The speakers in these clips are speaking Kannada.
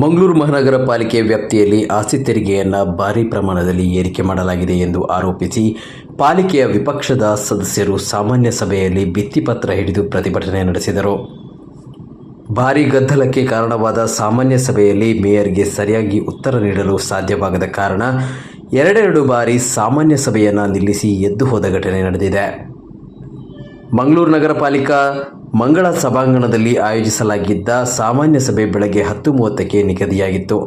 ಮಂಗಳೂರು ಮಹಾನಗರ ಪಾಲಿಕೆ ವ್ಯಾಪ್ತಿಯಲ್ಲಿ ಆಸ್ತಿ ತೆರಿಗೆಯನ್ನು ಭಾರಿ ಪ್ರಮಾಣದಲ್ಲಿ ಏರಿಕೆ ಮಾಡಲಾಗಿದೆ ಎಂದು ಆರೋಪಿಸಿ ಪಾಲಿಕೆಯ ವಿಪಕ್ಷದ ಸದಸ್ಯರು ಸಾಮಾನ್ಯ ಸಭೆಯಲ್ಲಿ ಭಿತ್ತಿಪತ್ರ ಹಿಡಿದು ಪ್ರತಿಭಟನೆ ನಡೆಸಿದರು. ಭಾರೀ ಗದ್ದಲಕ್ಕೆ ಕಾರಣವಾದ ಸಾಮಾನ್ಯ ಸಭೆಯಲ್ಲಿ ಮೇಯರ್ಗೆ ಸರಿಯಾಗಿ ಉತ್ತರ ನೀಡಲು ಸಾಧ್ಯವಾಗದ ಕಾರಣ ಎರಡೆರಡು ಬಾರಿ ಸಾಮಾನ್ಯ ಸಭೆಯನ್ನು ನಿಲ್ಲಿಸಿ ಎದ್ದು ಹೋದ ಘಟನೆ ನಡೆದಿದೆ. ಮಂಗಳೂರು ನಗರ ಪಾಲಿಕಾ ಮಂಗಳ ಸಭಾಂಗಣದಲ್ಲಿ ಆಯೋಜಿಸಲಾಗಿದ್ದ ಸಾಮಾನ್ಯ ಸಭೆ ಬೆಳಗ್ಗೆ ಹತ್ತು ಮೂವತ್ತಕ್ಕೆ ನಿಗದಿಯಾಗಿತ್ತು.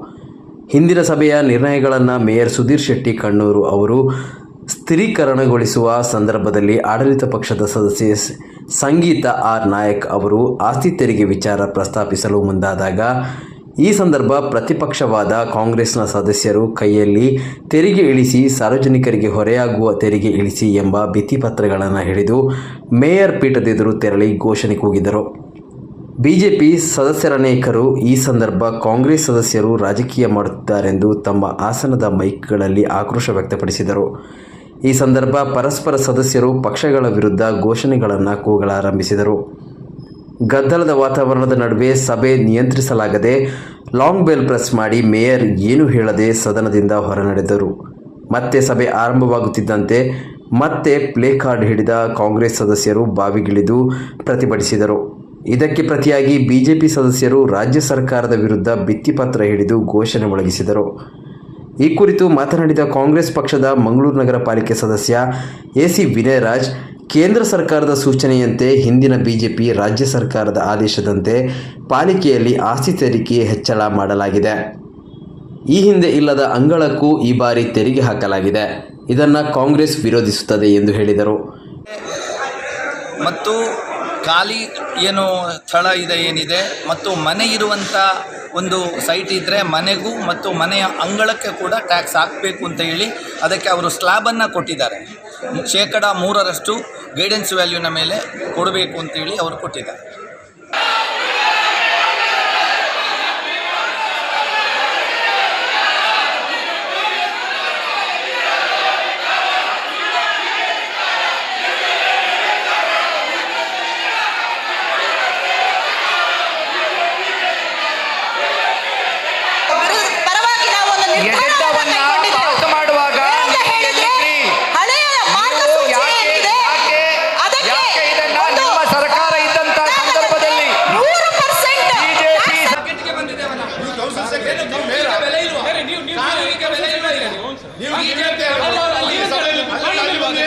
ಹಿಂದಿನ ಸಭೆಯ ನಿರ್ಣಯಗಳನ್ನು ಮೇಯರ್ ಸುಧೀರ್ ಶೆಟ್ಟಿ ಕಣ್ಣೂರು ಅವರು ಸ್ಥಿರೀಕರಣಗೊಳಿಸುವ ಸಂದರ್ಭದಲ್ಲಿ ಆಡಳಿತ ಪಕ್ಷದ ಸದಸ್ಯೆ ಸಂಗೀತ ಆರ್ ನಾಯಕ್ ಅವರು ಆಸ್ತಿ ತೆರಿಗೆ ವಿಚಾರ ಪ್ರಸ್ತಾಪಿಸಲು ಮುಂದಾದಾಗ ಈ ಸಂದರ್ಭ ಪ್ರತಿಪಕ್ಷವಾದ ಕಾಂಗ್ರೆಸ್ನ ಸದಸ್ಯರು ಕೈಯಲ್ಲಿ ತೆರಿಗೆ ಇಳಿಸಿ ಸಾರ್ವಜನಿಕರಿಗೆ ಹೊರೆಯಾಗುವ ತೆರಿಗೆ ಇಳಿಸಿ ಎಂಬ ಭಿತ್ತಿಪತ್ರಗಳನ್ನು ಹಿಡಿದು ಮೇಯರ್ ಪೀಠದೆದುರು ತೆರಳಿ ಘೋಷಣೆ ಕೂಗಿದರು. ಬಿಜೆಪಿ ಸದಸ್ಯರ ಅನೇಕರು ಈ ಸಂದರ್ಭ ಕಾಂಗ್ರೆಸ್ ಸದಸ್ಯರು ರಾಜಕೀಯ ಮಾಡುತ್ತಿದ್ದಾರೆಂದು ತಮ್ಮ ಆಸನದ ಮೈಕ್ಗಳಲ್ಲಿ ಆಕ್ರೋಶ ವ್ಯಕ್ತಪಡಿಸಿದರು. ಈ ಸಂದರ್ಭ ಪರಸ್ಪರ ಸದಸ್ಯರು ಪಕ್ಷಗಳ ವಿರುದ್ಧ ಘೋಷಣೆಗಳನ್ನು ಕೂಗಲಾರಂಭಿಸಿದರು. ಗದ್ದಲದ ವಾತಾವರಣದ ನಡುವೆ ಸಭೆ ನಿಯಂತ್ರಿಸಲಾಗದೆ ಲಾಂಗ್ ಬೆಲ್ ಪ್ರೆಸ್ ಮಾಡಿ ಮೇಯರ್ ಏನು ಹೇಳದೆ ಸದನದಿಂದ ಹೊರನಡೆದರು. ಮತ್ತೆ ಸಭೆ ಆರಂಭವಾಗುತ್ತಿದ್ದಂತೆ ಮತ್ತೆ ಪ್ಲೇ ಕಾರ್ಡ್ ಹಿಡಿದ ಕಾಂಗ್ರೆಸ್ ಸದಸ್ಯರು ಬಾವಿಗಿಳಿದು ಪ್ರತಿಭಟಿಸಿದರು. ಇದಕ್ಕೆ ಪ್ರತಿಯಾಗಿ ಬಿಜೆಪಿ ಸದಸ್ಯರು ರಾಜ್ಯ ಸರ್ಕಾರದ ವಿರುದ್ಧ ಭಿತ್ತಿಪತ್ರ ಹಿಡಿದು ಘೋಷಣೆ ಮೊಳಗಿಸಿದರು. ಈ ಕುರಿತು ಮಾತನಾಡಿದ ಕಾಂಗ್ರೆಸ್ ಪಕ್ಷದ ಮಂಗಳೂರು ನಗರ ಪಾಲಿಕೆ ಸದಸ್ಯ ಎಸಿ ವಿನಯರಾಜ್ ಕೇಂದ್ರ ಸರ್ಕಾರದ ಸೂಚನೆಯಂತೆ ಹಿಂದಿನ ಬಿಜೆಪಿ ರಾಜ್ಯ ಸರ್ಕಾರದ ಆದೇಶದಂತೆ ಪಾಲಿಕೆಯಲ್ಲಿ ಆಸ್ತಿ ತೆರಿಗೆ ಹೆಚ್ಚಳ ಮಾಡಲಾಗಿದೆ. ಈ ಹಿಂದೆ ಇಲ್ಲದ ಅಂಗಳಕ್ಕೂ ಈ ಬಾರಿ ತೆರಿಗೆ ಹಾಕಲಾಗಿದೆ. ಇದನ್ನು ಕಾಂಗ್ರೆಸ್ ವಿರೋಧಿಸುತ್ತದೆ ಎಂದು ಹೇಳಿದರು. ಮತ್ತು ಖಾಲಿ ಏನು ಸ್ಥಳ ಇದೆ, ಏನಿದೆ, ಮತ್ತು ಮನೆ ಇರುವಂಥ ಒಂದು ಸೈಟ್ ಇದ್ದರೆ ಮನೆಗೂ ಮತ್ತು ಮನೆಯ ಅಂಗಳಕ್ಕೆ ಕೂಡ ಟ್ಯಾಕ್ಸ್ ಹಾಕಬೇಕು ಅಂತ ಹೇಳಿ ಅದಕ್ಕೆ ಅವರು ಸ್ಲ್ಯಾಬನ್ನು ಕೊಟ್ಟಿದ್ದಾರೆ. ಶೇಕಡ ಮೂರರಷ್ಟು ಗೈಡೆನ್ಸ್ ವ್ಯಾಲ್ಯೂನ ಮೇಲೆ ಕೊಡಬೇಕು ಅಂತೇಳಿ ಅವರು ಕೊಟ್ಟಿದ್ದಾರೆ. ವಿರುದ್ಧ- ಪರವಾಗಿ ನಾವು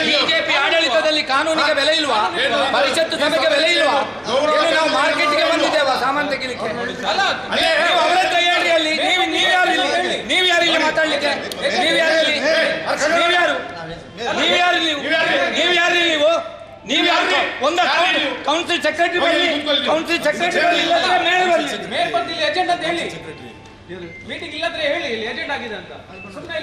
ಬಿಜೆಪಿ ಆಡಳಿತದಲ್ಲಿ ಕಾನೂನಿಗೆ ಬೆಲೆ ಇಲ್ವಾ? ಪರಿಷತ್ತು ಸಭೆಗೆ ಬೆಲೆ ಇಲ್ವಾ? ನಾವು ಮಾರ್ಕೆಟ್ಗೆ ಬಂದಿದ್ದೇವ ಸಾಮಾನು ತೆಗಿಲಿಕ್ಕೆ? ಅಲ್ಲ ನೀವು ಅವ್ರ ಹತ್ರ ಹೇಳ್ರಿ ಅಲ್ಲಿ. ನೀವು ನೀವು ಯಾರು ಇಲ್ಲಿ? ನೀವು ಯಾರು ಇಲ್ಲಿ ಮಾತಾಡ್ಲಿಕ್ಕೆ? ನೀವು ಯಾರು ಇಲ್ಲಿ? ನೀವು ಯಾರು? ನೀವು ಯಾರು ನೀವು ನೀವು ಯಾರು ನೀವು? ನೀವು ಯಾರು ಒಂದ ಕೌನ್ಸಿಲ್ ಸೆಕ್ರೆಟರಿ ಬರಲಿ ಕೌನ್ಸಿಲ್ ಸೆಕ್ರೆಟರಿ ಬರಲಿ ಇಲ್ಲದ್ರೆ ಮೇಯರ್ ಬರಲಿ ಮೇಲ್ ಬಂದು ಇಲ್ಲಿ. ಏಜೆಂಟ್ ಅಂತ ಹೇಳಿ. ಮೀಟಿಂಗ್ ಇಲ್ಲದ್ರೆ ಹೇಳಿ ಇಲ್ಲಿ ಏಜೆಂಟ್ ಆಗಿದೆ ಅಂತ. ಸುಮ್ಮನೆ